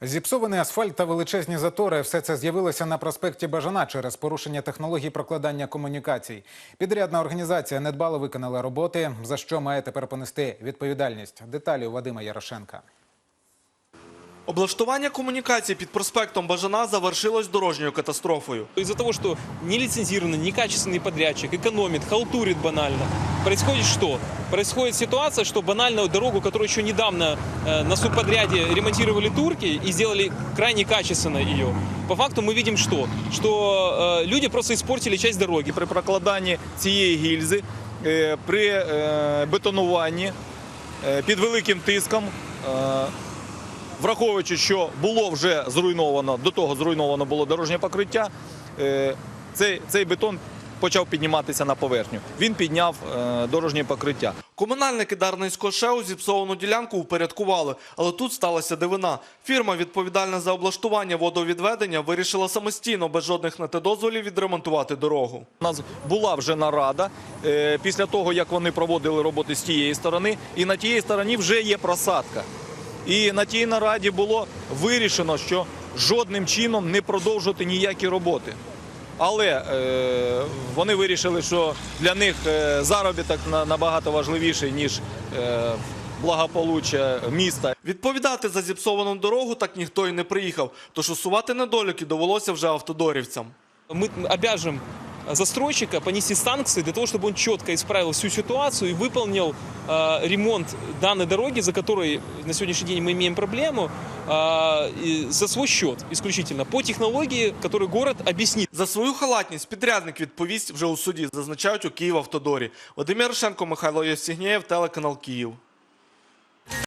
Зіпсований асфальт та величезні затори – все це з'явилося на проспекті Бажана через порушення технологій прокладання комунікацій. Підрядна організація недбало виконала роботи, за що має тепер понести відповідальність. Деталі у Вадима Ярошенка. Облаштування комунікації під проспектом Бажана завершилось дорожньою катастрофою. Из-за того, что нелицензированный, некачественный подрядчик экономит, халтурит банально, происходит что? Происходит ситуация, что банальную дорогу, которую еще недавно э, на субподряде ремонтировали турки и сделали крайне качественно ее, по факту мы видим что? Что э, люди просто испортили часть дороги. при прокладанні цієї гільзи, е, при е, бетонуванні е, під великим тиском, е, враховуючи, що було вже зруйновано, до того зруйновано було дорожнє покриття, е, цей, цей бетон почав підніматися на поверхню. Він підняв е, дорожнє покриття. Комунальники Дарницького ШЕУ зіпсовану ділянку упорядкували, але тут сталася дивина. Фірма, відповідальна за облаштування водовідведення, вирішила самостійно, без жодних натедозволів, відремонтувати дорогу. У нас була вже нарада е, після того, як вони проводили роботи з тієї сторони, і на тієї стороні вже є просадка. І на тій нараді було вирішено, що жодним чином не продовжувати ніякі роботи. Але е, вони вирішили, що для них е, заробіток на- набагато важливіший, ніж е, благополуччя міста. Відповідати за зіпсовану дорогу так ніхто і не приїхав, тож усувати недоліки довелося вже автодорівцям. Мы обяжем застройщика понести санкции для того, чтобы он четко исправил всю ситуацию и выполнил э, ремонт данной дороги, за которой на сегодняшний день мы имеем проблему, э, и за свой счет исключительно, по технологии, которую город объяснит. За свою халатність підрядник відповість вже у суді, зазначають у Київавтодорі. Вадим Ярошенко, Михайло Євсігнєєв, телеканал Київ.